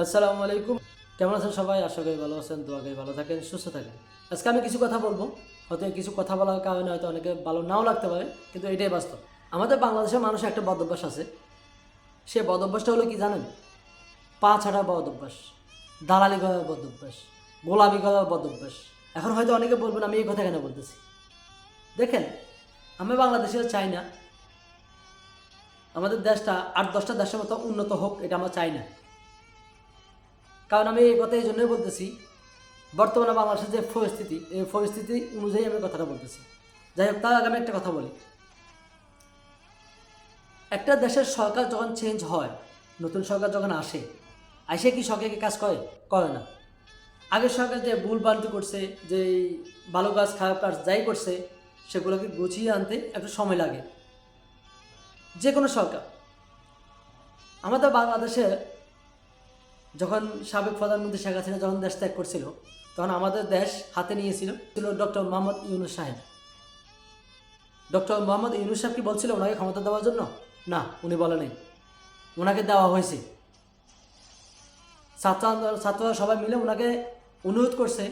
আসসালামু আলাইকুম। কেমন আছেন সবাই? আশা করি ভালো আছেন, দোয়া ভালো থাকেন, সুস্থ থাকেন। আজকে আমি কিছু কথা বলব। হয়তো কিছু কথা বলার কারণে হয়তো অনেকে ভালো নাও লাগতে পারে, কিন্তু এটাই বাস্তব। আমাদের বাংলাদেশের মানুষের একটা বদ অভ্যাস আছে। সে বদ অভ্যাসটা হলো কি জানেন? পা ছাড়া বদ অভ্যাস, দালালি করার বদ অভ্যাস, গোলামি করার বদ অভ্যাস। এখন হয়তো অনেকে বলবেন, আমি এই কথা কেন বলতেছি? দেখেন আমি বাংলাদেশে চাই না। আমাদের দেশটা আট দশটা দেশের মতো উন্নত হোক, এটা আমরা চাই না। কারণ আমি এই কথা এই জন্যই বলতেছি, বর্তমানে বাংলাদেশের যে পরিস্থিতি, এই পরিস্থিতি অনুযায়ী আমি কথাটা বলতেছি। যাই হোক, তার আগে আমি একটা কথা বলি। একটা দেশের সরকার যখন চেঞ্জ হয়, নতুন সরকার যখন আসে আসে কি সরকারকে কাজ করে? করে না। আগের সরকার যে ভুল বান্তি করছে, যে ভালো কাজ, খারাপ কাজ যাই করছে, সেগুলোকে গুছিয়ে আনতে একটু সময় লাগে। যে কোনো সরকার। আমাদের বাংলাদেশে যখন সাবেক প্রধানমন্ত্রী শেখ হাসিনা যখন দেশ ত্যাগ করছিল, তখন আমাদের দেশ হাতে নিয়েছিল, ছিল ডক্টর মোহাম্মদ ইউনুস সাহেব। ডক্টর মোহাম্মদ ইউনুস সাহেব কি বলছিল ওনাকে ক্ষমতা দেওয়ার জন্য? না, উনি বলে নাই। ওনাকে দেওয়া হয়েছে। ছাত্র ছাত্ররা সবাই মিলে ওনাকে অনুরোধ করছে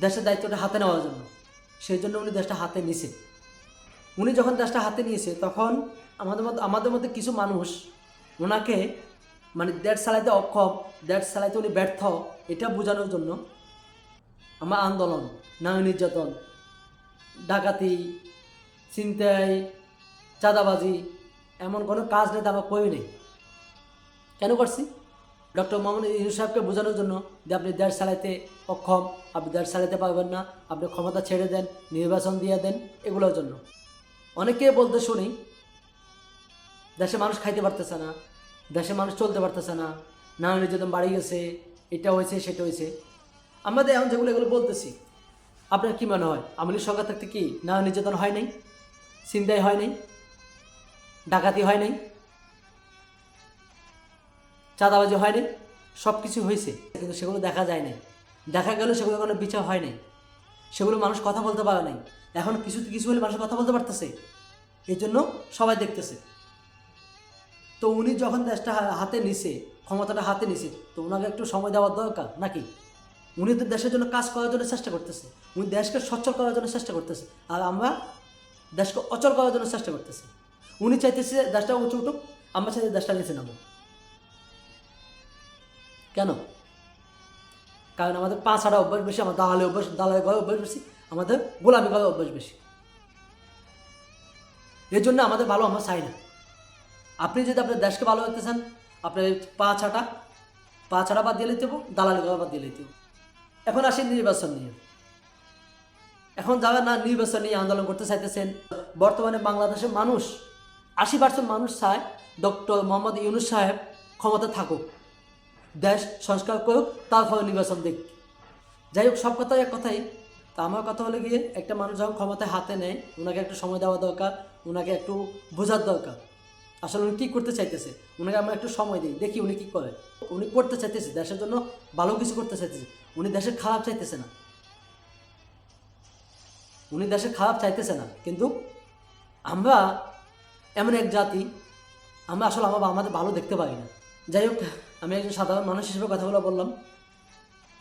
দেশের দায়িত্বটা হাতে নেওয়ার জন্য। সেই জন্য উনি দেশটা হাতে নিছে। উনি যখন দেশটা হাতে নিয়েছে, তখন আমাদের মধ্যে আমাদের মধ্যে কিছু মানুষ ওনাকে মানে দেশ সালাইতে অক্ষম দেশ সালাইতে উনি ব্যর্থ, এটা বোঝানোর জন্য আমার আন্দোলন, নারী নির্যাতন, ডাকাতি, ছিনতাই, চাঁদাবাজি, এমন কোনো কাজ নেই আমরা কই নেই। কেন করছি? ডক্টর মোহাম্মদ ইউনুস সাহেবকে বোঝানোর জন্য যে আপনি দেশ চালাইতে অক্ষম, আপনি দেশ সালাইতে পারবেন না, আপনি ক্ষমতা ছেড়ে দেন, নির্বাচন দিয়ে দেন, এগুলোর জন্য। অনেকে বলতে শুনি, দেশে মানুষ খাইতে পারতেছে না দেশে মানুষ চলতে পারতেছে না নানা নির্যাতন বাড়ি গেছে, এটা হয়েছে, সেটা হয়েছে। আমাদের এখন যেগুলো, এগুলো বলতেছি। আপনার কি মনে হয়? আমলি সরকার থাকতে কি নানা নির্যাতন হয় নাই? চিন্তাই হয় নাই? ডাকাতি হয় নাই? চাঁদাবাজি হয় নাই? সব কিছু হয়েছে, কিন্তু সেগুলো দেখা যায় নাই। দেখা গেলেও সেগুলো কোনো বিচার হয় নাই। সেগুলো মানুষ কথা বলতে পারে নাই। এখন কিছু কিছু হলে মানুষ কথা বলতে পারতেছে। এই জন্য সবাই দেখতেছে। তো উনি যখন দেশটা হাতে নিছে, ক্ষমতাটা হাতে নিছে, তো ওনাকে একটু সময় দেওয়ার দরকার নাকি? উনি তো দেশের জন্য কাজ করার জন্য চেষ্টা করতেছে। উনি দেশকে সচ্ছল করার জন্য চেষ্টা করতেছে। আর আমরা দেশকে অচল করার জন্য চেষ্টা করতেছি। উনি চাইতেছে দেশটা উঁচু উঠুক, আমরা চাইতে দেশটা নিচে নামো কেন? কারণ আমাদের পাঁচ হারা অভ্যাস বেশি, আমার দালালি অভ্যাস, দালালি করার অভ্যাস বেশি, আমাদের গোলামি করার অভ্যাস বেশি। এর জন্য আমাদের ভালো আমরা চাই না। আপনি যদি আপনার দেশকে ভালো রাখতে চান, আপনার পা ছাটা, পা ছাড়া বাদ দিয়ে লিখতে হব দালালি করা বাদ দিয়ে লিখতে হব এখন আসি নির্বাচন নিয়ে। এখন যারা না নির্বাচন নিয়ে আন্দোলন করতে চাইতেছেন, বর্তমানে বাংলাদেশের মানুষ, আশি পার্সেন্ট মানুষ চায় ডক্টর মোহাম্মদ ইউনুস সাহেব ক্ষমতা থাকুক, দেশ সংস্কার করুক তারপরে নির্বাচন দিক। যাই হোক, সব কথাই এক কথাই। তা আমার কথা হলে গিয়ে, একটা মানুষ যখন ক্ষমতায় হাতে নেয় ওনাকে একটু সময় দেওয়া দরকার ওনাকে একটু বোঝার দরকার। আসলে উনি কী করতে চাইতেছে? ওনাকে আমরা একটু সময় দিই, দেখি উনি কী করে। উনি করতে চাইতেছে, দেশের জন্য ভালো কিছু করতে চাইতেছে। উনি দেশের খারাপ চাইতেছে না। উনি দেশের খারাপ চাইতেছে না, কিন্তু আমরা এমন এক জাতি, আমরা আসলে আমার আমাদের ভালো দেখতে পারি না। যাই হোক, আমি একজন সাধারণ মানুষ হিসেবে কথাগুলো বললাম।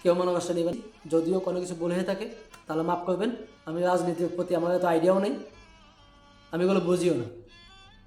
কেউ মনে কষ্ট নেবেন যদিও কোনো কিছু বলে থাকে, তাহলে মাফ করবেন। আমি রাজনীতির প্রতি আমার এত আইডিয়াও নেই। আমি এগুলো বুঝিও না।